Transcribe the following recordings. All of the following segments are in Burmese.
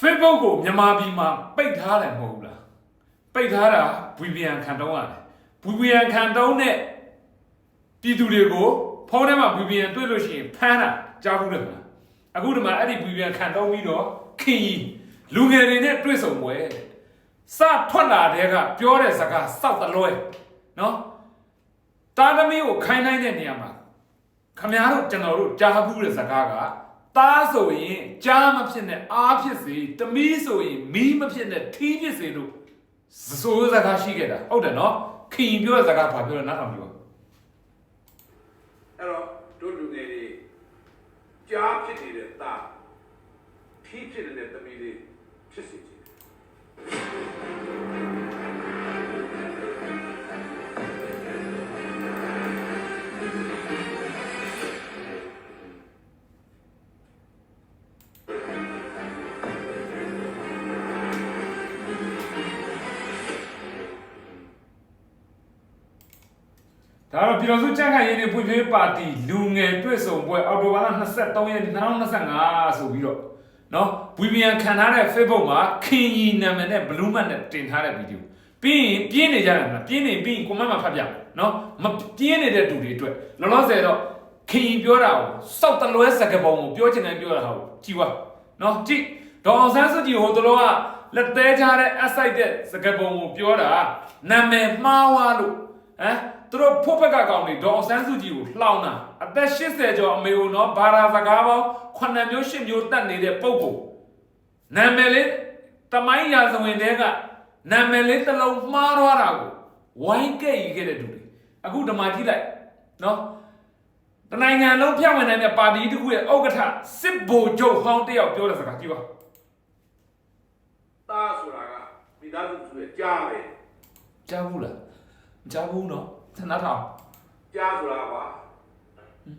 Facebook ကိုမြန်မာပြည်မှာပိတ်ထားတယ်မဟုတ်ဘူးလားပိတ်ထားတာ VPN ခံတုံးရတယ် VPN ခံတုံးနဲ့ပြည်သူတွေကိုဖုန်းထဲမှာ VPN တွေ့လို့ရှိရင်ဖမ်းတာကြားဘူးတယ်မလားအခုဒီမှာအဲ့ဒီ VPN ခံတုံးပြီးတော့ခင်ကြီးလူငယ်တွေနဲ့တွေ့ဆုံပွဲတဲ့စထွက်လာတဲ့ကပြောတဲ့စကားစောက်တလွဲနော်တာသမီးကိုခိုင်းနိုင်တဲ့နေရာမှာခမများတို့ကျွန်တော်တို့ကြားဘူးတဲ့စကားက သားဆိုရင်ကြားမဖြစ်နဲ့အားဖြစ်စေတမီးဆိုရင်မီးမဖြစ်နဲ့ထီးဖြစ်စေလို့ဆိုးစကားရှိခဲ့တာဟုတ်တယ်နော်ခင်ပြောတဲ့စကားဘာပြောလဲနားထောင်ပြောအဲ့တော့တို့လူငယ်တွေကြားဖြစ်နေတဲ့သားထီးဖြစ်နေတဲ့သမီးလေး ပြည်တော်စုကြံ့ခိုင်ရေးနဲ့ဖွံ့ဖြိုးရေးပါတီလူငယ်တွေ့ဆုံပွဲအော်တိုဘာလ23ရက်2025ဆိုပြီးတော့နော် VPN ခံထားတဲ့ Facebook မှာခင်ကြီးနာမည်နဲ့ blue mat နဲ့တင်ထားတဲ့ဗီဒီယိုပြီးရင်ပြင်းနေကြတယ်မလားပြင်းနေပြီးရင် comment မှာဖတ်ပြမယ်နော်မပြင်းနေတဲ့တူတွေအတွက်လောလောဆယ်တော့ခင်ကြီးပြောတာကိုစောက်တလွဲစကပုံကိုပြောချင်တယ်ပြောတာဟာကိုကြည်ဝါနော်ကြည်ဒေါအောင်ဆန်းစုကြည်ဟိုတလောကလက်သေးချတဲ့ aside တဲ့စကပုံကိုပြောတာနာမည်မှားွားလို့ဟမ် သူတို့ဖို့ဘက်ကကောင်တွေဒေါအောင်ဆန်းစုကြည်ကိုလှောင်တာအသက်80ကျော်အမေကိုနော်ဘာသာစကားပေါင်း9မျိုး10မျိုးတတ်နေတဲ့ပုံကိုနာမည်လေးတမိုင်းရာဇဝင်တဲကနာမည်လေးတစ်လုံးမှားသွားတာကိုဝိုင်းကဲ့ယူခဲ့တဲ့သူတွေအခုဓမ္မကြည့်လိုက်နော်တနိုင်ငံလုံးဖြန့်ဝင်နိုင်တဲ့ပါတီတစ်ခုရဲ့ဥက္ကဋ္ဌစစ်ဘိုလ်ချုပ်ဟောင်းတစ်ယောက်ပြောတဲ့စကားကြည့်ပါသားဆိုတာကမိသားစုဆိုရကြားပဲကြားဘူးလားမကြားဘူးနော် သနာထောင်ကြားဆိုတာကွာ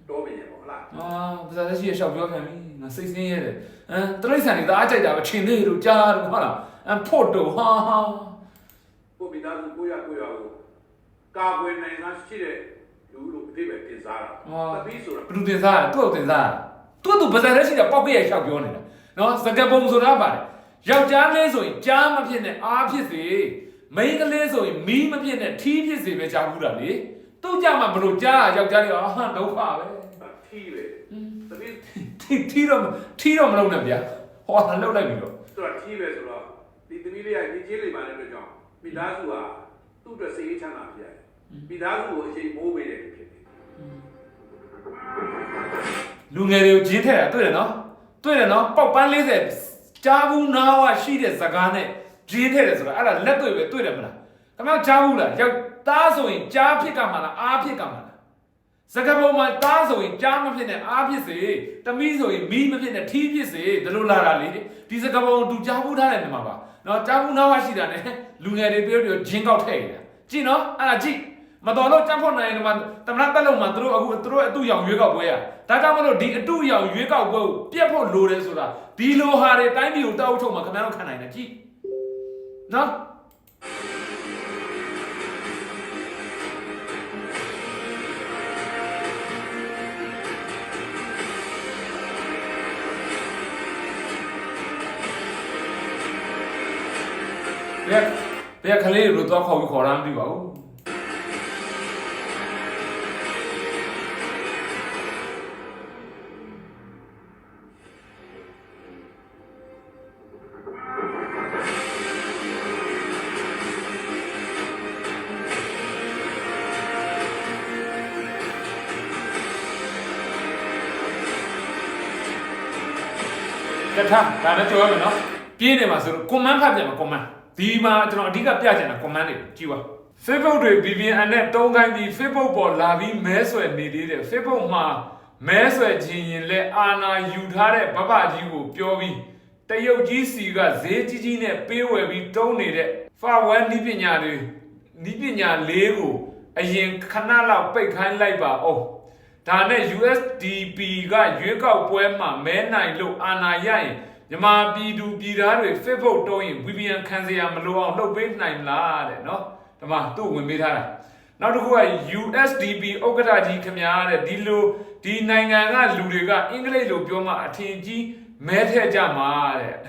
တော့ပြင်ရပါမလားအာပါဇာရှိရရှောက်ပြောခံပြီငါစိတ်ဆင်းရဲတယ်အမ်တရိတ်ဆန်တွေတအားကြိုက်တာပဲထင်သေးလို့ကြားတယ်ဟုတ်လားအမ်ဖို့တော့ဟာဟာကိုမိသားစုကိုရကိုရကိုကာကွယ်နိုင်တာရှိတဲ့လူလို့အသေးပဲတင်စားတာတပီးဆိုတာဘယ်သူတင်စားလဲသူ့ကိုတင်စားတာသူ့သူပါဇာရှိတာပေါက်ကြရရှောက်ပြောနေတာနော်စကပုံဆိုတာပါတယ်ယောက်ျားလေးဆိုရင်ကြားမဖြစ်နဲ့အားဖြစ်စေ မိန်းကလေးဆိုရင်မီးမဖြစ်နဲ့ထီးဖြစ်စေပဲကြားဘူးတာလေသူ့ကြမှာဘလို့ကြားယောက်ျားလေးအာဒုက္ခပဲထီးပဲတပီးထီထီတော့ထီတော့မလုပ်နဲ့ဗျာဟောလာလောက်လိုက်ပြီတော့ဆိုတာထီးပဲဆိုတော့ဒီသမီးလေးကညီချင်းလေးပါတဲ့အတွက်ကြောင့်မိသားစုဟာသူ့အတွက်စိတ်အေးချမ်းသာဖြစ်ရတယ်မိသားစုကိုအချိန်မိုးပေးတယ်ဖြစ်တယ်လူငယ်တွေကိုဂျင်းထက်တာတွေ့တယ်နော်တွေ့တယ်နော်ပေါက်ပန်း40ကြားဘူးနာဝရှိတဲ့ဇကားနဲ့ ဂျင်းထက်တယ်ဆိုတာအဲ့ဒါလက်တွေ့ပဲတွေ့တယ်မလားခင်ဗျားကြားဘူးလားယောက်သားဆိုရင်ကြားဖြစ်ကမှာလားအားဖြစ်ကမှာလားစကပုံမှာသားဆိုရင်ကြားမဖြစ်နဲ့အားဖြစ်စေတမီးဆိုရင်မီးမဖြစ်နဲ့ထီးဖြစ်စေဒီလိုလာတာလေဒီစကပုံသူကြားဘူးထားတယ်ဒီမှာပါနော်ကြားဘူးနာဝရှိတာ ਨੇ လူငယ်တွေပြောပြောဂျင်းကောက်ထည့်နေတာကြည့်နော်အဲ့ဒါကြည့်မတော်လို့ကြက်ဖို့နိုင်တယ်မှာတမနာတက်လုံးမှာသူတို့အခုသူတို့အတူရောင်ရွေးကောက်ပွဲရဒါကြောင့်မလို့ဒီအတူရောင်ရွေးကောက်ပွဲကိုပြတ်ဖို့လိုတယ်ဆိုတာဒီလိုဟာတွေတိုင်းပြည်ကိုတောက်ထုတ်မှာခင်ဗျားတို့ခံနိုင်တယ်ကြည့် နော်ဘယ်ဘယ်ကလေးတွေတော့ခေါ်ပြီးခေါ်ရမ်းပြီပါဦး ထဒါနဲ့ပြောရမယ်နော်ပြင်းနေမှာဆိုတော့ command ဖတ်ပြန်မှာ command ဒီမှာကျွန်တော်အဓိကပြချင်တာ command တွေကြည့်ပါ Facebook တွေ VPN နဲ့တုံးခိုင်းပြီး Facebook ပေါ်လာပြီးမဲဆွယ်နေသေးတယ် Facebook မှာမဲဆွယ်ခြင်းရင်လက်အာနာယူထားတဲ့ဘဘကြီးကိုပြောပြီးတရုတ်ကြီးစီကဈေးကြီးကြီးနဲ့ပေးဝယ်ပြီးတုံးနေတဲ့ Firewall နီးပညာတွေနီးပညာလေးကိုအရင်ခဏလောက်ပိတ်ခိုင်းလိုက်ပါအောင် ဒါနဲ့ USDP ကရွေးကောက်ပွဲမှာမဲနိုင်လို့အာဏာရရင်မြန်မာပြည်သူပြည်သားတွေ Facebook တုံးရင် VPN ခံစရာမလိုအောင်လုပ်ပေးနိုင်မလားတဲ့နော်ဒီမှာသူ့ဝင်ပေးထားတာနောက်တစ်ခုက USDP ဥက္ကဋ္ဌကြီးခင်ဗျားတဲ့ဒီလိုဒီနိုင်ငံကလူတွေကအင်္ဂလိပ်လိုပြောမှအထင်ကြီးမဲထည့်ကြမှာတဲ့န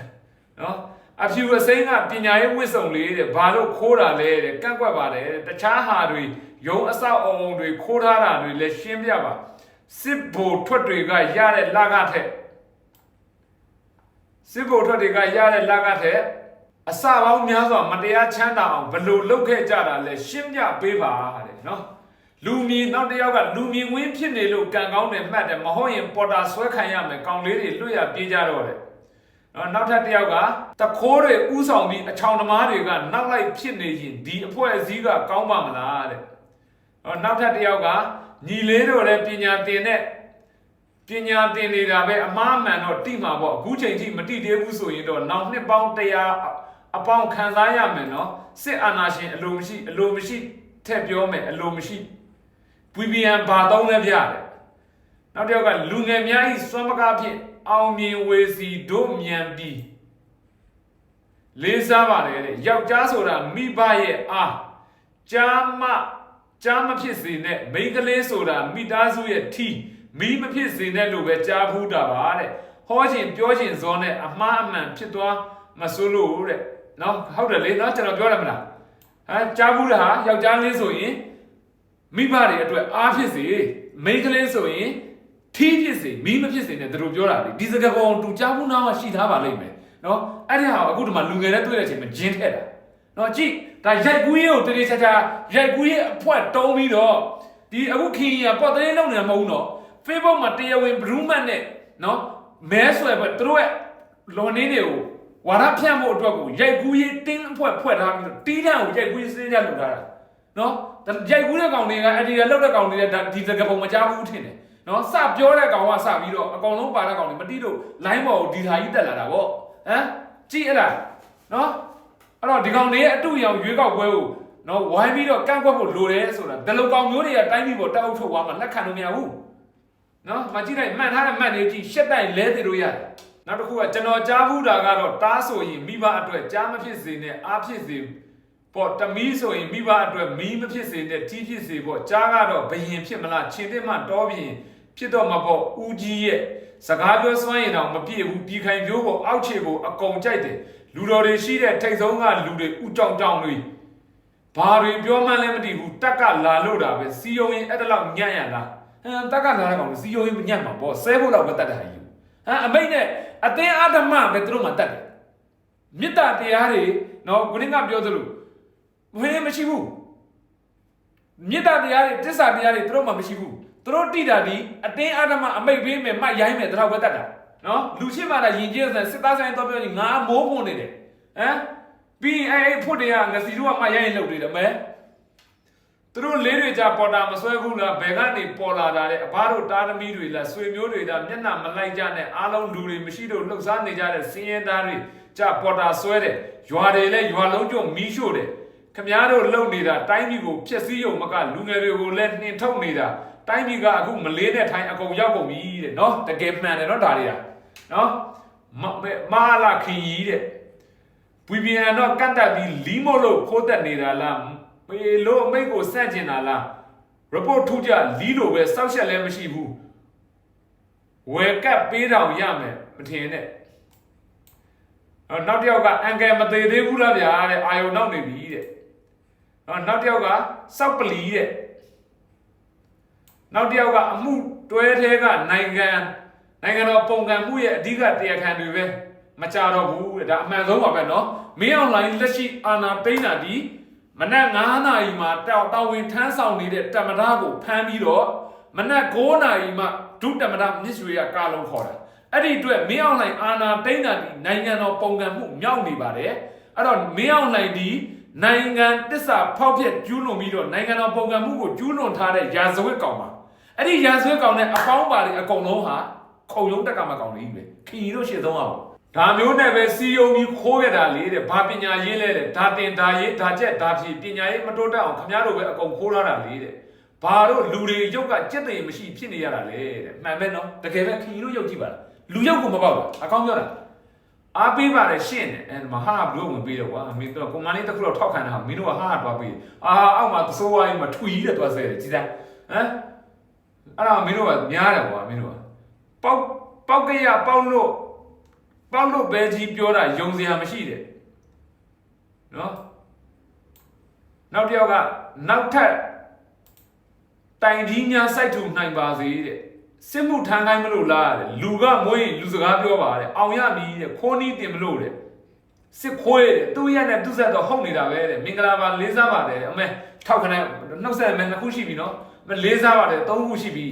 နော်အဖြူအစိမ်းကပညာရေးဝစ်စုံလေးတဲ့ဘာလို့ခိုးတာလဲတဲ့ကန့်ကွက်ပါတယ်တဲ့တခြားဟာတွေယုံအဆောက်အုံတွေခိုးထားတာတွေလည်းရှင်းပြပါ စစ်ဘိုထွက်တွေကရတဲ့လကထက်စစ်ဘိုထွက်တွေကရတဲ့လကထက်အစပေါင်းများစွာမတရားချမ်းသာအောင်ဘယ်လို့လုပ်ခဲ့ကြတာလဲရှင်းပြပေးပါတဲ့နော်လူမြင်နောက်တစ်ယောက်ကလူမြင်ဝင်းဖြစ်နေလို့ကံကောင်းတယ်မှတ်တယ်မဟုတ်ရင်ပေါ်တာဆွဲခံရမယ်ကောင်လေးတွေလွတ်ရပြေးကြတော့တယ်နော်နောက်ထပ်တစ်ယောက်ကတခိုးတွေဥဆောင်ပြီးအချောင်သမားတွေကနောက်လိုက်ဖြစ်နေရင်ဒီအဖွဲ့အစည်းကကောင်းပါမလားတဲ့နော်နောက်ထပ်တစ်ယောက်က ညီလေးတို့လည်းပညာသင်တဲ့ပညာသင်နေတာပဲအမှားမှန်တော့တိမှာပေါ့အခုချိန်ထိမတိသေးဘူးဆိုရင်တော့နောက်နှစ်ပေါင်း100အပေါင်းခံစားရမယ်နော်စစ်အာဏာရှင်အလိုမရှိအလိုမရှိထက်ပြောမယ်အလိုမရှိ VPN ဘာသုံးလဲပြတယ်နောက်တစ်ယောက်ကလူငယ်များဤစွမ်းပကားဖြင့်အောင်မြင်ဝေစီတို့မြန်ပြီးလေးစားပါတယ်တဲ့ယောက်ျားဆိုတာမိဘရဲ့အားကြားမ ကြားမဖြစ်စေနဲ့မိန်းကလေးဆိုတာမိသားစုရဲ့ထီမိမဖြစ်စေနဲ့လို့ပဲကြားဘူးတာပါတဲ့ဟောခြင်းပြောခြင်းဇောနဲ့အမှားအမှန်ဖြစ်သွားမစိုးလို့တဲ့နော်ဟုတ်တယ်လေနော်ကျွန်တော်ပြောရမလားဟမ်ကြားဘူးတာဟာယောက်ျားလေးဆိုရင်မိဘတွေအတွက်အားဖြစ်စေမိန်းကလေးဆိုရင်ထီးဖြစ်စေမီးမဖြစ်စေနဲ့သူတို့ပြောတာလေဒီစကားပုံတူကြားဘူးနားမှရှိထားပါလိမ့်မယ်နော်အဲ့ဒီဟာကိုအခုဒီမှာလူငယ်တွေတွေ့တဲ့အချိန်မှာဂျင်းထက်တာ နော်ကြည့်ဒါရိုက်ကူးရေးကိုတရေချာချာရိုက်ကူးရေးအဖွက်တုံးပြီးတော့ဒီအခုခင်ကြီးကပေါ့တဲ့လုံးနေမှာမဟုတ်ဘူးနော် Facebook မှာတရားဝင်ဘရူးမတ်နဲ့နော်မဲဆွဲပဲသူတို့ရဲ့လွန်နေတွေကိုဝါရဖြန့်ဖို့အတွက်ကိုရိုက်ကူးရေးတင်းအဖွက်ဖွက်ထားပြီးတော့တီးတန်းကိုရိုက်ကူးရေးစဉ်းစားလုပ်ထားတာနော်ဒါရိုက်ကူးတဲ့ကောင်တွေကအဲ့ဒီကလောက်တဲ့ကောင်တွေကဒါဒီစကပုံမကြားဘူးထင်တယ်နော်စပြောတဲ့ကောင်ကစပြီးတော့အကောင်လုံးပါတဲ့ကောင်တွေမတိလို့ line ပေါ်ကိုဒီဟာကြီးတက်လာတာဗောဟမ်ကြည့်အဲ့လားနော် အဲ့တော့ဒီကောင်တွေရဲ့အတူရောင်ရွေးကောက်ပွဲကိုနော်ဝိုင်းပြီးတော့ကန့်ကွက်ဖို့လိုတယ်ဆိုတာဒီလိုကောင်မျိုးတွေကတိုင်းပြည်ပေါ်တောက်ထုတ်သွားမှလက်ခံလို့မရဘူးနော်မကြည့်လိုက်မှန်ထားတဲ့မှန်နေကြည့်ရှက်တိုင်လဲသေးလို့ရတယ်နောက်တစ်ခုကကျွန်တော်ကြားဘူးတာကတော့တားဆိုရင်မိဘအတွက်ကြားမဖြစ်စေနဲ့အားဖြစ်စေပေါ့တမီးဆိုရင်မိဘအတွက်မီးမဖြစ်စေနဲ့တီးဖြစ်စေပေါ့ကြားကတော့ဘယင်ဖြစ်မလားခြေတစ်မှတောပြင်ဖြစ်တော့မှာပေါ့ဦးကြီးရဲ့စကားပြောစွမ်းရင်တော့မပြည့်ဘူးဒီခိုင်မျိုးပေါ့အောက်ခြေကိုအကုန်ကြိုက်တယ် လူတော်တွေရှိတဲ့ထိတ်ဆုံးကလူတွေဥကြောင်ကြောင်တွေဘာတွေပြောမှန်းလည်းမသိဘူးတက်ကလာလို့တာပဲစီယုံရင်အဲ့ဒါလောက်ညံ့ရလားဟမ်တက်ကလာတဲ့ကောင်စီယုံရင်ညံ့မှာပေါ့ဆဲဖို့တော့ပဲတတ်တာကြီးဟမ်အမိတ်နဲ့အသင်းအာဓမ္မပဲသူတို့မှတတ်တယ်မေတ္တာတရားတွေနော်ခုနကပြောသလိုဝင်းမရှိဘူးမေတ္တာတရားတွေတစ္ဆာတရားတွေသူတို့မှမရှိဘူးသူတို့တိတာဒီအတင်းအာဓမ္မအမိတ်ပေးမယ်မှတ်ရိုင်းမယ်တတော့ပဲတတ်တာ နော်လူရှိမှလာယဉ်ကျေးစံစစ်သားဆိုင်တော့ပြောရင်ငါမိုးဖွန်နေတယ်ဟမ်ပြီးရင်အဲ့အဲ့ဖို့တွေကငစီတို့ကမှတ်ရိုင်းလုပ်နေတယ်မဲသူတို့လေးတွေကြပေါ်တာမဆွဲဘူးလားဘယ်ကနေပေါ်လာတာလဲအဘတို့တာသမီတွေလားဆွေမျိုးတွေလားမျက်နှာမလိုက်ကြနဲ့အားလုံးလူတွေမရှိတော့လှုပ်ရှားနေကြတဲ့စင်းရဲသားတွေကြပေါ်တာဆွဲတယ်ရွာတွေလည်းရွာလုံးကျုံမီးရှို့တယ်ခမားတို့လုံနေတာတိုင်းပြည်ကိုဖျက်ဆီးရုံမကလူငယ်တွေကိုလည်းနှင်ထုတ်နေတာတိုင်းပြည်ကအခုမလေးနဲ့ထိုင်းအကုန်ရောက်ကုန်ပြီတဲ့နော်တကယ်မှန်တယ်နော်ဒါတွေက နော်မမဟာလာခင်ကြီးတဲ့ဝီပီအန်တော့ကတ်တက်ပြီးလီမို့လို့ခိုးတက်နေတာလားမေလို့အမိတ်ကိုစန့်ကျင်တာလား report ထူကြလီလို့ပဲစောက်ချက်လည်းမရှိဘူးဝယ်ကပ်ပေးတောင်ရမယ်မထင်နဲ့အော်နောက်တစ်ယောက်ကအန်ကယ်မသေးသေးဘူးလားဗျာတဲ့အာယုံနောက်နေပြီတဲ့နော်နောက်တစ်ယောက်ကစောက်ပလီတဲ့နောက်တစ်ယောက်ကအမှုတွဲသေးကနိုင်ငံ နိုင်ငံတော်ပုံကံမှုရဲ့အဓိကတရားခံတွေပဲမကြတော့ဘူးတဲ့ဒါအမှန်ဆုံးပါပဲเนาะမင်းအောင်လိုင်းလက်ရှိအာဏာသိမ်းတာဒီမနက်9နာရီမှာတောက်တော်ဝင်ထမ်းဆောင်နေတဲ့တမရကိုဖမ်းပြီးတော့မနက်9နာရီမှာဒုတမရမြစ်ရွှေကကာလုံးခေါ်တာအဲ့ဒီအတွက်မင်းအောင်လိုင်းအာဏာသိမ်းတာဒီနိုင်ငံတော်ပုံကံမှုမြောက်နေပါတယ်အဲ့တော့မင်းအောင်လိုင်းဒီ နိုင်ငံတစ္ဆာဖောက်ဖျက်ကျူးလွန်ပြီးတော့နိုင်ငံတော်ပုံကံမှုကိုကျူးလွန်ထားတဲ့ရာဇဝတ်ကောင်ပါအဲ့ဒီရာဇဝတ်ကောင်နဲ့အပေါင်းပါတွေအကုန်လုံးဟာ ခုံရုံးတက်ကမကောင်လေးပဲခင်ကြီးတို့ရှေ့ဆုံးအောင်ဒါမျိုးနဲ့ပဲစီယုံပြီးခိုးခဲ့တာလေတဲ့ဘာပညာရေးလဲတဲ့ဒါတင်ဒါရေးဒါချက်ဒါဖြည့်ပညာရေးမတိုးတက်အောင်ခမည်းတော်ပဲအကုန်ခိုးထားတာလေတဲ့ဘာတို့လူတွေရုပ်ကကြက်တည်မရှိဖြစ်နေရတာလေတဲ့မှန်ပဲနော်တကယ်ပဲခင်ကြီးတို့ရုပ်ကြည့်ပါလားလူရုပ်ကိုမပေါက်ဘူးအကောင်းပြောတာအားပေးပါတယ်ရှင့်တယ်အဲမဟာဘလို့ဝင်ပေးတော့ကွာမင်းတို့ကွန်မန်လေးတစ်ခုတော့ထောက်ခံတာမင်းတို့ကဟာတော့ပေးအာအောက်မှာသစိုးဝိုင်းမှာထွီတဲ့သွားဆဲတယ်ကြည်သားဟမ်အဲ့ဒါမင်းတို့ကများတယ်ကွာမင်းတို့က ပေါက်ပေါက်ကရပေါက်လို့ပေါက်လို့ပဲကြီးပြောတာယုံစရာမရှိတဲ့နော်နောက်တစ်ယောက်ကနောက်ထပ်တိုင်ကြီးများစိုက်ထူနိုင်ပါစေတဲ့စစ်မှုထမ်းခိုင်းမလို့လားတဲ့လူကမွေးရင်လူစကားပြောပါတဲ့အောင်ရမည်တဲ့ခိုးနီးတင်မလို့တဲ့စစ်ခွေးတဲ့သူ့ရက်နဲ့သူ့ဆက်တော့ဟုတ်နေတာပဲတဲ့မင်္ဂလာပါလေးစားပါတယ်အမေထောက်ခနဲ့နှုတ်ဆက်မယ်နှစ်ခုရှိပြီနော်အမေလေးစားပါတယ်သုံးခုရှိပြီ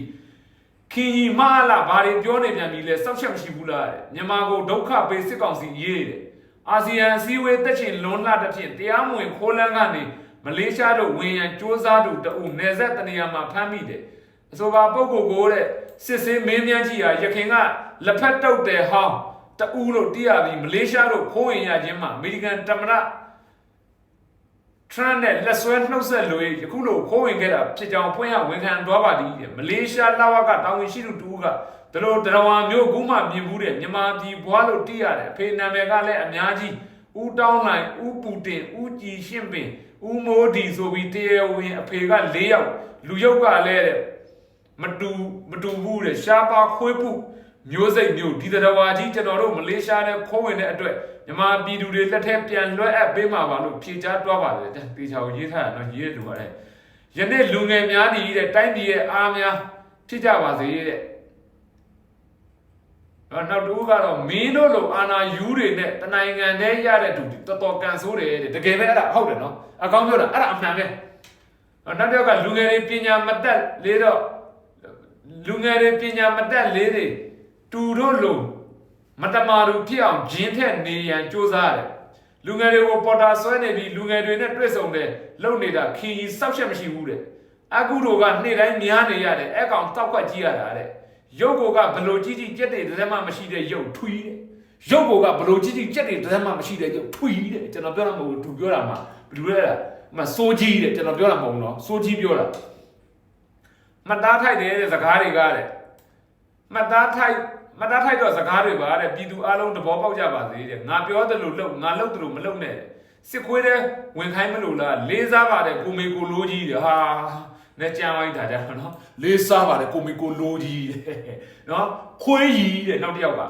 ခင်ကြီးမလာဘာတွေပြောနေပြန်ပြီလဲစောက်ချက်မရှိဘူးလားတဲ့မြန်မာကိုဒုက္ခပေးစစ်ကောင်စီရေးတဲ့အာဆီယံအစည်းအဝေးတက်ချင်လွန်လာတဲ့ဖြင့်တရားမဝင်ခိုးလန်းကနေမလေးရှားတို့ဝင်ရန်စ조사သူတအုပ်နေဆက်တနေရာမှာဖမ်းမိတယ်အဆိုပါပုဂ္ဂိုလ်ကိုတဲ့စစ်ဆေးမင်းမြန်းကြီးဟာရခင်ကလက်ဖက်တုတ်တယ်ဟောင်းတအူးလို့တိရပြီးမလေးရှားတို့ခိုးဝင်ရခြင်းမှာအမေရိကန်တမရ ထရန့်နဲ့လက်ဆွဲနှုတ်ဆက်လို့ယခုလိုခိုးဝင်ခဲ့တာဖြစ်ကြောင်းဖွင့်ရဝန်ခံသွားပါသည်တဲ့မလေးရှားလာဝကတောင်ဝင်ရှိသူတူကဒလိုဒရဝါမျိုးကူမှမြင်ဘူးတဲ့မြန်မာပြည်ဘွားလို့တိရတယ်အဖေနာမည်ကလည်းအများကြီးဦးတောင်းနိုင်ဦးပူတင်ဦးကြည်ရှင်းပင်ဦးမိုးဒီဆိုပြီးတရားဝင်အဖေက၄ယောက်လူရုပ်ကလည်းတဲ့မတူမတူဘူးတဲ့ရှားပါခွေးပု မျိုးစိတ်မျိုးဒီတရဝါကြီးကျွန်တော်တို့မလေးရှားနဲ့ခိုးဝင်တဲ့အတွက်မြန်မာပြည်သူတွေလက်ထက်ပြန်လွှဲအပ်ပေးမှာပါလို့ဖြေချတွားပါတယ်တဲ့တေချာကိုရေးထားတာနော်ရေးရတူပါတယ်ယနေ့လူငယ်များဒီတဲ့တိုင်းပြည်ရဲ့အားများဖြစ်ကြပါစေတဲ့အော်နောက်တူကတော့မင်းတို့လိုအာနာယူတွေနဲ့တနိုင်ငံတည်းရတဲ့သူတော်တော်ကန်ဆိုးတယ်တဲ့တကယ်ပဲအဲ့ဒါဟုတ်တယ်နော်အကောင်းပြောတာအဲ့ဒါအမှန်ပဲအော်နောက်တစ်ယောက်ကလူငယ်တွေပညာမတတ်လေတော့လူငယ်တွေပညာမတတ်လေတွေ တူတို့လိုမတမာသူဖြစ်အောင်ဂျင်းထက်နေရန်စ조사ရတယ်လူငယ်တွေကိုပေါ်တာဆွဲနေပြီးလူငယ်တွေနဲ့တွေ့ဆုံတယ်လုံနေတာခီကြီးစောက်ချက်မရှိဘူးတဲ့အကုတို့ကနေ့တိုင်းများနေရတယ်အဲ့ကောင်တောက်ကွက်ကြီးရတာတဲ့ရုပ်ကိုကဘလို့ကြီးကြီးကြက်တွေတစ်စက်မှမရှိတဲ့ရုပ်ထွီးတဲ့ရုပ်ကိုကဘလို့ကြီးကြီးကြက်တွေတစ်စက်မှမရှိတဲ့ရုပ်ထွီးတဲ့ကျွန်တော်ပြောတာမဟုတ်ဘူးသူပြောတာမှဘယ်လိုလဲလားမစိုးကြီးတဲ့ကျွန်တော်ပြောတာမဟုတ်ဘူးနော်စိုးကြီးပြောတာမှတ်သားထိုက်တယ်တဲ့စကားတွေကတဲ့မှတ်သားထိုက် မှတ်သားထိုက်တော့စကားတွေပါတဲ့ပြည်သူအလုံးသဘောပေါက်ကြပါစေတဲ့ငါပြောတယ်လို့လုပ်ငါလုပ်တယ်လို့မလုပ်နဲ့စစ်ခွေးတဲ့ဝင်ခိုင်းမလို့လားလေးစားပါတယ်ကိုမေကိုလိုးကြီးတဲ့ဟာနဲ့ကြံဝိုင်းတာကြနော်လေးစားပါတယ်ကိုမေကိုလိုးကြီးတဲ့နော်ခွေးကြီးတဲ့နောက်တစ်ယောက်က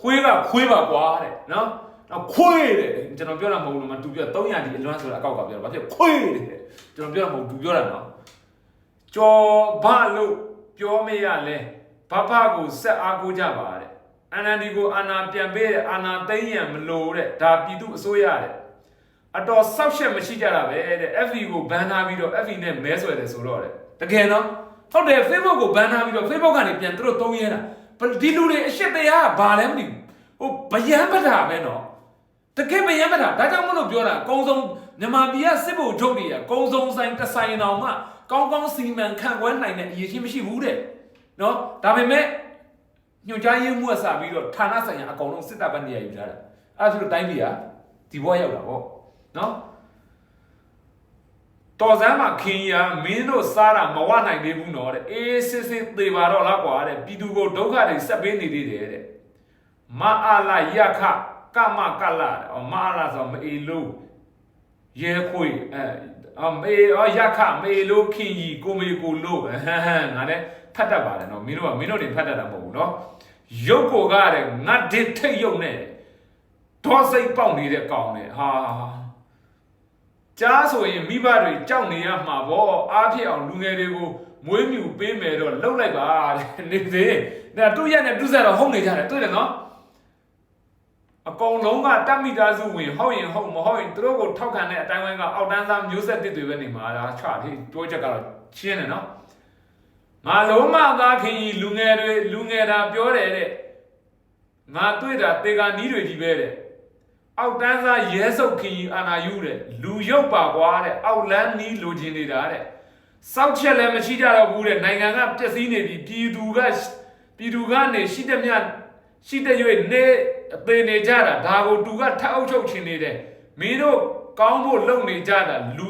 ခွေးကခွေးပါကွာတဲ့နော်နော်ခွေးတဲ့ကျွန်တော်ပြောတာမဟုတ်လို့မသူပြော300ဒီအလွမ်းဆိုတာအကောက်ကပြောတာဘာဖြစ်ခွေးတဲ့ကျွန်တော်ပြောတာမဟုတ်သူပြောတာနော်ကြော်ဘလို့ပြောမရလဲ ဘဘကိုဆက်အားကိုးကြပါတဲ့အနန္ဒီကိုအာနာပြန်ပေးတဲ့အာနာသိမ့်ရန်မလို့တဲ့ဒါပြည်သူအစိုးရတဲ့အတော်ဆောက်ရှက်မရှိကြတာပဲတဲ့ FV ကိုဘန်ထားပြီးတော့ FV နဲ့မဲဆွဲတယ်ဆိုတော့တဲ့တကယ်နော်ဟုတ်တယ် Facebook ကိုဘန်ထားပြီးတော့ Facebook ကနေပြန်သူတို့သုံးရဲတာဒီလူတွေအရှက်တရားကဘာလဲမသိဘူးဟိုဗျံပတာပဲနော်တကယ်ဗျံပတာဒါကြောင့်မလို့ပြောတာအကုံဆုံးမြန်မာပြည်ကစစ်ဖို့ချုပ်တွေကကုံဆုံးဆိုင်တစ်ဆိုင်တောင်မှကောင်းကောင်းစီမံခန့်ခွဲနိုင်တဲ့အရေးချင်းမရှိဘူးတဲ့ နော်ဒါပေမဲ့ညွှန်ကြားရေးမှုကစပြီးတော့ဌာနဆိုင်ရာအကောင်လုံးစစ်တပ်ဘက်နေရာယူထားတာအဲ့ဒါဆိုတော့တိုင်းပြည်ကဒီဘဝရောက်တာပေါ့နော်တော်စမ်းမှာခင်ရမင်းတို့စားတာမဝနိုင်သေးဘူးနော်တဲ့အေးစစ်စစ်သေးပါတော့လားကွာတဲ့ပြည်သူကိုဒုက္ခတွေဆက်ပေးနေသေးတယ်တဲ့မအာလာယခကမကလာတဲ့မအာလာဆိုမအေလို့ရဲခွေအဲ အမေအော်ယခမေလို့ခင်ကြီးကိုမေကိုလို့ဟမ်ဟမ်ငါလည်းဖတ်တတ်ပါတယ်နော်မင်းတို့ကမင်းတို့တွေဖတ်တတ်တာမဟုတ်ဘူးနော်ရုပ်ကိုကတဲ့ငါဒစ်ထိတ်ရုပ်နဲ့ဒေါ်စိတ်ပေါက်နေတဲ့ကောင်နဲ့ဟာကြားဆိုရင်မိဘတွေကြောက်နေရမှာပေါ့အားဖြစ်အောင်လူငယ်တွေကိုမွေးမြူပေးမယ်တော့လှုပ်လိုက်ပါတဲ့နေသေးဒါသူ့ရက်နဲ့သူ့ဆက်တော့ဟုတ်နေကြတယ်တွေ့တယ်နော် အကောင်လုံးကတက်မိသားစုဝင်ဟုတ်ရင်ဟုတ်မဟုတ်ရင်သူတို့ကိုထောက်ခံတဲ့အတိုင်းဝိုင်းကအောက်တန်းသားမျိုးဆက်တစ်တွေပဲနေမှာဒါချွတ်သေးတိုးချက်ကတော့ရှင်းတယ်နော်ငါလုံးမသားခင်ကြီးလူငယ်တွေလူငယ်တာပြောတယ်တဲ့ငါတွေ့တာတေကာနီးတွေကြီးပဲတဲ့အောက်တန်းသားရဲစုပ်ခင်ကြီးအာနာယူတဲ့လူရုပ်ပါကွာတဲ့အောက်လန်းနီးလိုချင်နေတာတဲ့စောက်ချက်လည်းမရှိကြတော့ဘူးတဲ့နိုင်ငံကပျက်စီးနေပြီပြည်သူကပြည်သူကနေရှိတဲ့မြတ်ရှိတဲ့ရွေနေ အသေးနေကြတာဒါကိုသူကထအောက်ချုပ်ချင်နေတယ်မင်းတို့ကောင်းဖို့လုပ်နေကြတာလူ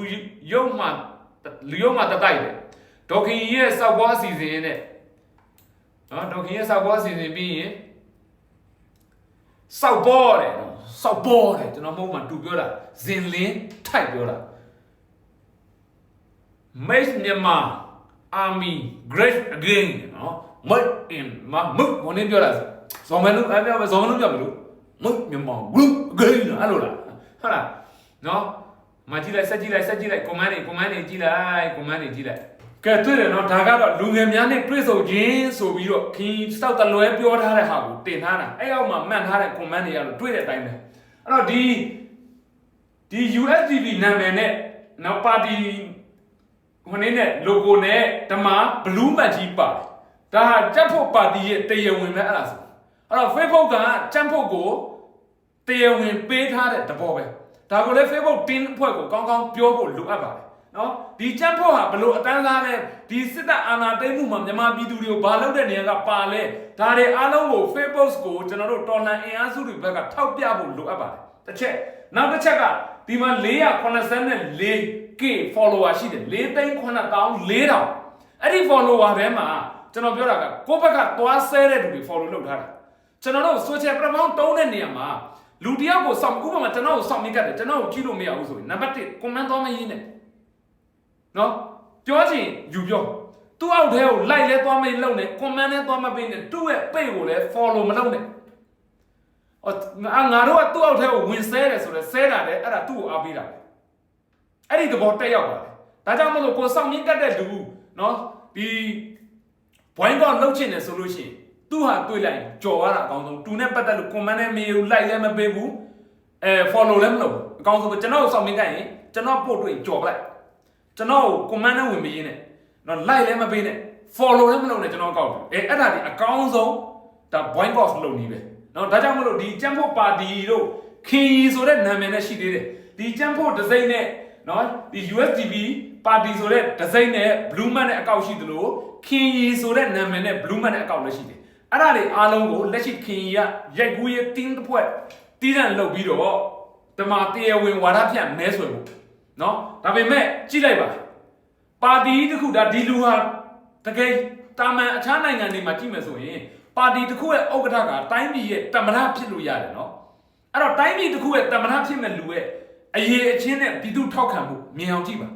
ရုပ်မှလူရုပ်မှတတိုက်တယ်ဒေါခင်ရဲ့စောက်ဘွားအစီအစဉ်နဲ့နော်ဒေါခင်ရဲ့စောက်ဘွားအစီအစဉ်ပြီးရင်စောက်ပေါ်တယ်နော်စောက်ပေါ်တယ်ကျွန်တော်မဟုတ်မှတူပြောတာဇင်လင်းထိုက်ပြောတာ make Myanmar army great again နော် made in မမုတ်ဘုန်းကြီးပြောတာ ဇော်မနုအဲ့ပြောဇော်မနုပြောမလို့မဟုတ်မြန်မာဘလူးဂိမ်းအဲ့လိုလားဟုတ်လားနော်မကြည့်လိုက်ဆက်ကြည့်လိုက်ဆက်ကြည့်လိုက် comment တွေ comment တွေကြည့်လိုက် comment တွေကြည့်လိုက်ကဲတွေ့တယ်နော်ဒါကတော့လူငယ်များနဲ့တွေ့ဆုံခြင်းဆိုပြီးတော့ခင်းစောက်တလွဲပြောထားတဲ့ဟာကိုတင်ထားတာအဲ့အောက်မှာမှန်ထားတဲ့ comment တွေကတော့တွေ့တဲ့အတိုင်းပဲအဲ့တော့ဒီဒီ USDP နာမည်နဲ့နောက်ပါတီဟိုနေ့နဲ့ logo နဲ့ဓမ္မ blue မှတ်ကြီးပါတယ်ဒါဟာကြက်ဖို့ပါတီရဲ့တရားဝင်ပဲအဲ့ဒါဆို အဲ့တော့ Facebook ကကြက်ဖို့ကိုတရားဝင်ပေးထားတဲ့တဘောပဲဒါကိုလည်း Facebook တင်းအဖွဲ့ကိုကောင်းကောင်းပြောဖို့လိုအပ်ပါတယ်နော်ဒီကြက်ဖို့ဟာဘလို့အတန်းသားလဲဒီစစ်တပ်အာဏာသိမ်းမှုမှာမြန်မာပြည်သူတွေကိုဘာလုပ်တဲ့နေရာကပါလဲဒါတွေအားလုံးကို Facebook ကိုကျွန်တော်တို့တော်လန်အင်အားစုတွေဘက်ကထောက်ပြဖို့လိုအပ်ပါတယ်တစ်ချက်နောက်တစ်ချက်ကဒီမှာ484 K follower ရှိတယ်4သိန်း9400အဲ့ဒီ follower ထဲမှာကျွန်တော်ပြောတာကကိုယ့်ဘက်ကသွားဆဲတဲ့လူတွေ follow လုပ်ထားတာ ကျွန်တော်တို့ social platform တုံးတဲ့နေရာမှာလူတယောက်ကိုစောင့်ဥပမာကျွန်တော်ကိုစောင့်မိကတ်တယ်ကျွန်တော်ကိုကြည့်လို့မရဘူးဆိုရင်နံပါတ်1 comment တော့မရင်းနဲ့နော်ပြောချင်ယူပြောသူ့အောက်ထဲကို like လဲသွားမလုပ်နဲ့ comment လဲသွားမပေးနဲ့သူ့ရဲ့ page ကိုလည်း follow မလုပ်နဲ့အော်ငါငါတို့ကသူ့အောက်ထဲကိုဝင်ဆဲတယ်ဆိုတော့ဆဲတာလေအဲ့ဒါသူ့ကိုအားပေးတာပဲအဲ့ဒီသဘောတက်ရောက်ပါတယ်ဒါကြောင့်မလို့ကိုစောင့်မြင့်ကတ်တဲ့လူနော်ဒီဘွိုင်းကောလှုပ်ချင်တယ်ဆိုလို့ရှိရင် သူ့ဟာတွေ့လိုက်ရင်ကြော်ရတာအကောင်းဆုံးသူနဲ့ပတ်သက်လို့ comment နဲ့မေးဘူး like လည်းမပေးဘူးအဲ follow လည်းမလုပ်ဘူးအကောင်းဆုံးပဲကျွန်တော်ကိုစောင့်မြင့်ကတ်ရင်ကျွန်တော်ပို့တွေ့ကြော်ပလိုက်ကျွန်တော်ကို comment နဲ့ဝင်မရင်းနဲ့နော် like လည်းမပေးနဲ့ follow လည်းမလုပ်နဲ့ကျွန်တော်ကောက်တယ်အဲအဲ့ဒါဒီအကောင်းဆုံးဒါ boi boss လုပ်နေပဲနော်ဒါကြောင့်မလို့ဒီကျန်းဖို့ပါတီတို့ခင်ရီဆိုတဲ့နာမည်နဲ့ရှိသေးတယ်ဒီကျန်းဖို့ဒီဇိုင်းနဲ့နော်ဒီ USDP ပါတီဆိုတဲ့ဒီဇိုင်းနဲ့ blue man နဲ့အကောက်ရှိသလိုခင်ရီဆိုတဲ့နာမည်နဲ့ blue man နဲ့အကောက်လည်းရှိတယ် အဲ့ဒါတွေအားလုံးကိုလက်ရှိခင်ရီကရိုက်ကူးရေးတင်းတစ်ဖွဲ့တီးတန့်လုပ်ပြီးတော့တမတရားဝင်ဝါဒဖြန့်မဲဆွယ်ဖို့နော်ဒါပေမဲ့ကြည့်လိုက်ပါပါတီတစ်ခုဒါဒီလူဟာတကယ်တာမန်အခြားနိုင်ငံတွေမှာကြည့်မယ်ဆိုရင်ပါတီတစ်ခုရဲ့ဥက္ကဋ္ဌကတိုင်းပြည်ရဲ့တမန်ဖြစ်လို့ရတယ်နော်အဲ့တော့တိုင်းပြည်တစ်ခုရဲ့တမန်ဖြစ်မဲ့လူရဲ့အရေးအချင်းနဲ့ပြည်သူထောက်ခံမှုမြင်အောင်ကြည့်ပါ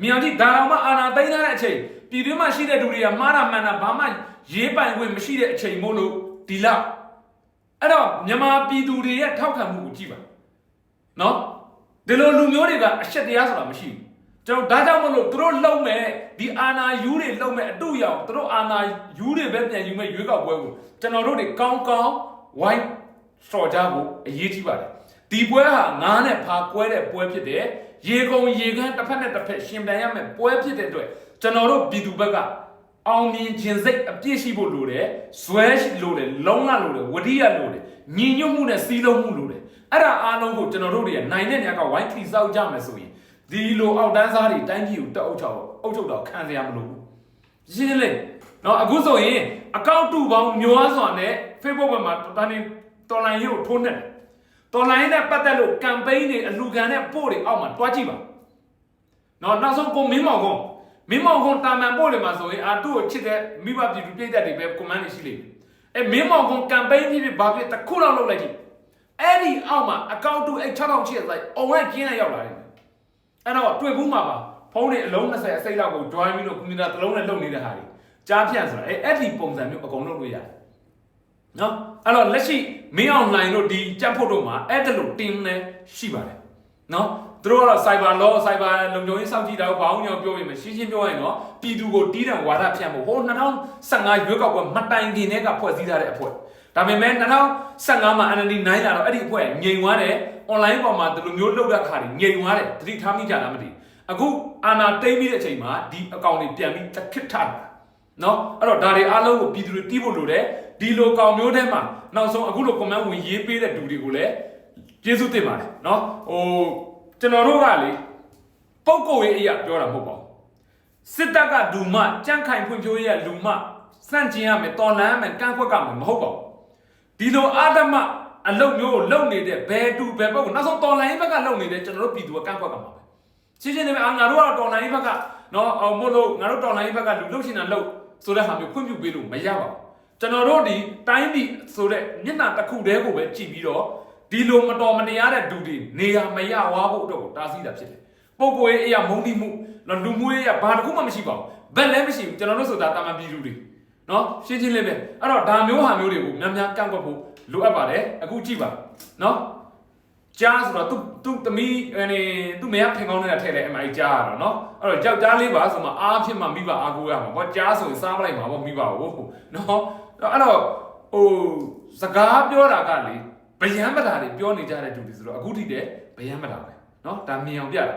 မြင်အောင်ကြည့်ဒါတော့မှအာဏာသိမ်းထားတဲ့အချိန် ပြည်တွင်းမှာရှိတဲ့လူတွေကမှားတာမှန်တာဘာမှရေးပိုင်ခွင့်မရှိတဲ့အချိန်မို့လို့ဒီလောက်အဲ့တော့မြန်မာပြည်သူတွေရဲ့ထောက်ခံမှုကိုကြည့်ပါနော်ဒီလိုလူမျိုးတွေကအရှက်တရားဆိုတာမရှိဘူးကျွန်တော်ဒါကြောင့်မလို့သူတို့လုံမဲ့ဒီအာနာယူတွေလုံမဲ့အတူရောင်သူတို့အာနာယူတွေပဲပြန်ယူမဲ့ရွေးကောက်ပွဲကိုကျွန်တော်တို့တွေကောင်းကောင်းဝိုင်းစော်ကြဖို့အရေးကြီးပါတယ်ဒီပွဲဟာငားနဲ့ဖာကွဲတဲ့ပွဲဖြစ်တယ်ရေကုန်ရေခမ်းတစ်ဖက်နဲ့တစ်ဖက်ရှင်ပြန်ရမယ်ပွဲဖြစ်တဲ့အတွက် ကျွန်တော်တို့ပြည်သူဘက်ကအောင်မြင်ခြင်းစိတ်အပြည့်ရှိဖို့လိုတယ်ဇွဲရှိလိုတယ်လုံးဝလိုတယ်ဝတိယလိုတယ်ညီညွတ်မှုနဲ့စီးလုံးမှုလိုတယ်အဲ့ဒါအားလုံးကိုကျွန်တော်တို့တွေကနိုင်တဲ့နေရာကဝိုင်းထီဆောက်ကြမယ်ဆိုရင်ဒီလိုအောက်တန်းစားတွေတိုင်းပြည်ကိုတက်အုပ်ချောက်အုပ်ချုပ်တော့ခံရမလို့ရှင်းလေနော်အခုဆိုရင်အကောင့်တူပေါင်းမျိုးစွာနဲ့ Facebook ဘက်မှာတန်းနေတော်လိုင်းရုပ်ထိုးနေတယ်တော်လိုင်းနဲ့ပတ်သက်လို့ campaign တွေအလူခံတဲ့ပို့တွေအောက်မှာတွားကြည့်ပါနော်နောက်ဆုံးကိုမင်းမောင်ကုန်း မင်းမောင်ကုန်းတာမန်ပို့တွေမှာဆိုရင်အာသူ့ကိုချစ်တဲ့မိဘပြည်သူပြည်သက်တွေပဲ comment တွေရှိလိမ့်မယ်အဲမင်းမောင်ကုန်း campaign ဖြစ်ဖြစ်ဘာဖြစ်တစ်ခုလောက်လုပ်လိုက်ကြည့်အဲ့ဒီအောက်မှာအကောင့်တူအဲ့6000ချစ်လိုက် online ကျင်းလိုက်ရောက်လာတယ်အဲ့တော့တွေ့ဘူးမှာပါဖုန်းတွေအလုံး20အစိတ်လောက်ကို join ပြီးတော့ကွန်ပျူတာတစ်လုံးနဲ့လုပ်နေတဲ့ဟာတွေကြားဖြန့်ဆိုတာအဲ့အဲ့ဒီပုံစံမျိုးအကုန်လုပ်လို့ရတယ်နော်အဲ့တော့လက်ရှိမင်းအောင်နိုင်တို့ဒီကြက်ဖို့တို့မှာအဲ့ဒါလို့ team နဲ့ရှိပါတယ်နော် သူတို့ကတော့ cyber law cyber လုံခြုံရေးစောင့်ကြည့်တာကိုဘာအောင်ညောပြောပြီးမှရှင်းရှင်းပြောရရင်တော့ပြည်သူကိုတီးတံဝါဒဖြန့်ဖို့ဟို2015ရွေးကောက်ပွဲမတိုင်ခင်တည်းကဖွဲ့စည်းထားတဲ့အဖွဲ့ဒါပေမဲ့2015မှာ NLD နိုင်လာတော့အဲ့ဒီအဖွဲ့ငြိမ်သွားတယ် online ပေါ်မှာဒီလိုမျိုးလောက်တဲ့ခါတွေငြိမ်သွားတယ်တတိထားမိကြတာမသိအခုအာနာတိမ့်ပြီးတဲ့အချိန်မှာဒီအကောင့်တွေပြန်ပြီးတစ်ခစ်ထတာနော်အဲ့တော့ဒါတွေအားလုံးကိုပြည်သူတွေတီးဖို့လိုတယ်ဒီလိုကောင်မျိုးထဲမှာနောက်ဆုံးအခုလို comment ဝင်ရေးပေးတဲ့လူတွေကိုလည်းကျေးဇူးတင်ပါတယ်နော်ဟို ကျွန်တော်တို့ကလေပုံကိုရေးအရာပြောတာမဟုတ်ပါဘူးစစ်တပ်ကလူမကြန့်ခိုင်ဖွံ့ဖြိုးရေးကလူမစန့်ကျင်ရမယ်တော်လန်းရမယ်ကန့်ကွက်ကမယ်မဟုတ်ပါဘူးဒီလိုအာဓမ္မအလုတ်မျိုးကိုလုံနေတဲ့ဘယ်တူဘယ်ဘက်ကိုနောက်ဆုံးတော်လိုင်းဘက်ကလုံနေတဲ့ကျွန်တော်တို့ပြည်သူကကန့်ကွက်ကမှာပဲရှင်းရှင်းလေးပဲအာငါတို့ကတော့တော်လိုင်းဘက်ကနော်အောင်မို့လို့ငါတို့တော်လိုင်းဘက်ကလူလှုပ်ရှင်တာလှုပ်ဆိုတဲ့ဟာမျိုးခွင့်ပြုပေးလို့မရပါဘူးကျွန်တော်တို့ဒီတိုင်းပြည်ဆိုတဲ့မျက်နှာတစ်ခုတည်းကိုပဲကြည့်ပြီးတော့ ဒီလိုမတော်မတရားတဲ့ဒူတွေနေရာမရဝါဖို့အတွက်ကိုတားဆီးတာဖြစ်တယ်ပုဂ္ဂိုလ်ရေးအရာမုန်းတိမှုနော်လူမှုရေးအရာဘာတစ်ခုမှမရှိပါဘူးဘက်လည်းမရှိဘူးကျွန်တော်တို့ဆိုတာတာမန်ပြည်သူတွေနော်ရှင်းရှင်းလေးပဲအဲ့တော့ဒါမျိုးဟာမျိုးတွေကိုများများကန့်ကွက်ဖို့လိုအပ်ပါတယ်အခုကြည့်ပါနော်ကြားဆိုတော့သူသူသမီးအနေသူမရဖင်ကောင်းနေတာထည့်တယ်အမကြီးကြားရတော့နော်အဲ့တော့ကြောက်ကြားလေးပါဆိုမှအားဖြစ်မှမိဘအားကိုးရမှာပေါ့ကြားဆိုရင်စားမလိုက်မှာပေါ့မိဘကိုနော်အဲ့တော့ဟိုစကားပြောတာကလေ ဗျံပတာတွေပြောနေကြတဲ့သူတွေဆိုတော့အခုထိတည်းဗျံပတာပဲနော်ဒါမြင်အောင်ပြတာ